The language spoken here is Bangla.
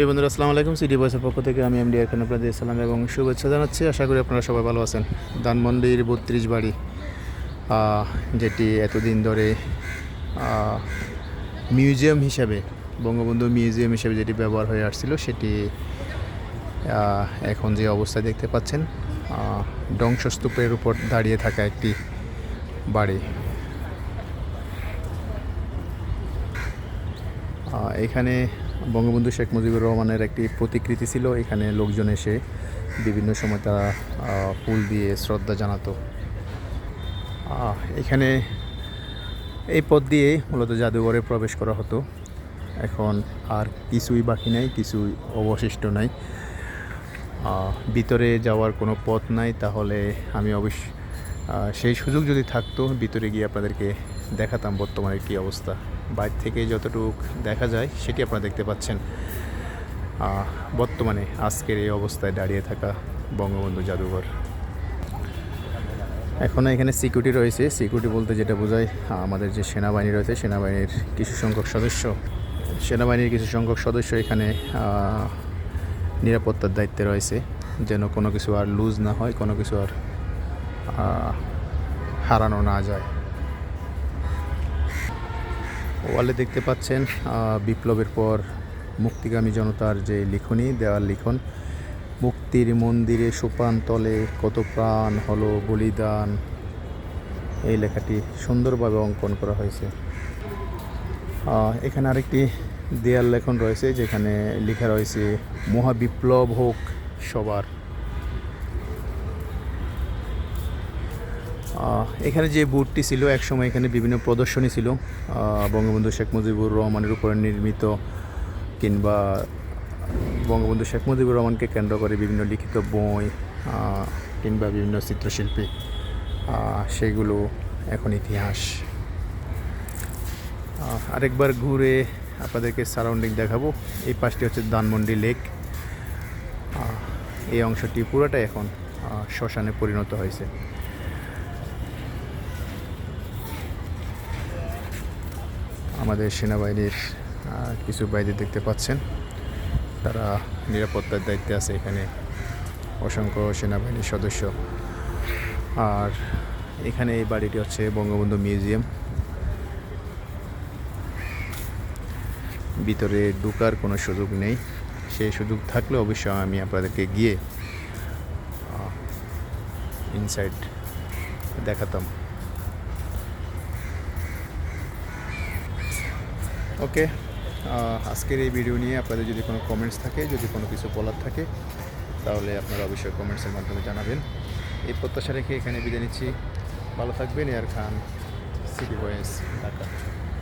প্রিয় বন্ধুরা, আসসালামু আলাইকুম। সিটি বয়সের পক্ষ থেকে আমি এমডি খান আপনাদের সালাম এবং শুভেচ্ছা জানাচ্ছি। আশা করি আপনারা সবাই ভালো আছেন। ধানমন্ডির বত্রিশ বাড়ি যেটি এতদিন ধরে মিউজিয়াম হিসাবে, বঙ্গবন্ধু মিউজিয়াম হিসেবে যেটি ব্যবহার হয়ে আসছিল, সেটি এখন যে অবস্থা দেখতে পাচ্ছেন ধ্বংসস্তূপের উপর দাঁড়িয়ে থাকা একটি বাড়ি। এখানে বঙ্গবন্ধু শেখ মুজিবুর রহমানের একটি প্রতিকৃতি ছিল। এখানে লোকজন এসে বিভিন্ন সময় তারা ফুল দিয়ে শ্রদ্ধা জানাতো। এখানে এই পথ দিয়ে মূলত জাদুঘরে প্রবেশ করা হতো। এখন আর কিছুই বাকি নাই, কিছুই অবশিষ্ট নাই। ভিতরে যাওয়ার কোনো পথ নাই, তাহলে আমি অবশ্য সেই সুযোগ যদি থাকতো, ভিতরে গিয়ে আপনাদেরকে দেখাতাম বর্তমানে কী অবস্থা। বাইরে থেকে যতটুক দেখা যায়, সেটি আপনারা দেখতে পাচ্ছেন। বর্তমানে আজকের এই অবস্থায় দাঁড়িয়ে থাকা বঙ্গবন্ধু জাদুঘর। এখনও এখানে সিকিউরিটি রয়েছে। সিকিউরিটি বলতে যেটা বোঝায় আমাদের যে সেনাবাহিনী রয়েছে, সেনাবাহিনীর কিছু সংখ্যক সদস্য। সেনাবাহিনীর কিছু সংখ্যক সদস্য এখানে নিরাপত্তার দায়িত্বে রয়েছে। যেন কোনো কিছু আর লুজ না হয়, কোনো কিছু আর হারানো না যায়। ওয়ালে দেখতে পাচ্ছেন বিপ্লবের পর মুক্তিগামী জনতার যে লিখনী, দেওয়াল লিখন, মুক্তির মন্দিরে সোপান তলে কত প্রাণ হলো বলিদান, এই লেখাটি সুন্দরভাবে অঙ্কন করা হয়েছে। এখানে আরেকটি দেয়াল লেখন রয়েছে, যেখানে লেখা রয়েছে, মহাবিপ্লব হোক সবার। এখানে যে বুটটি ছিল, একসময় এখানে বিভিন্ন প্রদর্শনী ছিল। বঙ্গবন্ধু শেখ মুজিবুর রহমানের উপরে নির্মিত কিংবা বঙ্গবন্ধু শেখ মুজিবুর রহমানকে কেন্দ্র করে বিভিন্ন লিখিত বই কিংবা বিভিন্ন চিত্রশিল্পী সেগুলো এখন ইতিহাস। আরেকবার ঘুরে আপনাদেরকে সারাউন্ডিং দেখাবো। এই পাশটি হচ্ছে ধানমন্ডি লেক। এই অংশটি পুরোটাই এখন শ্মশানে পরিণত হয়েছে। আমাদের সেনাবাহিনীর কিছু বাইরে দেখতে পাচ্ছেন। তারা নিরাপত্তার দায়িত্বে আছে এখানে। অসংখ্য সেনাবাহিনীর সদস্য। আর এখানে এই বাড়িটি হচ্ছে বঙ্গবন্ধু মিউজিয়াম। ভিতরে ঢুকার কোনো সুযোগ নেই। সেই সুযোগ থাকলে অবশ্যই আমি আপনাদেরকে গিয়ে ইনসাইড দেখাতাম। ওকে আজকের এই ভিডিও নিয়ে আপনাদের যদি কোনো কমেন্টস থাকে, যদি কোনো কিছু বলার থাকে, তাহলে আপনারা অবশ্যই কমেন্টসের মাধ্যমে জানাবেন। এই প্রত্যাশা রেখে এখানে বিদায় নিচ্ছি। ভালো থাকবেন, air Khan city boys Dhaka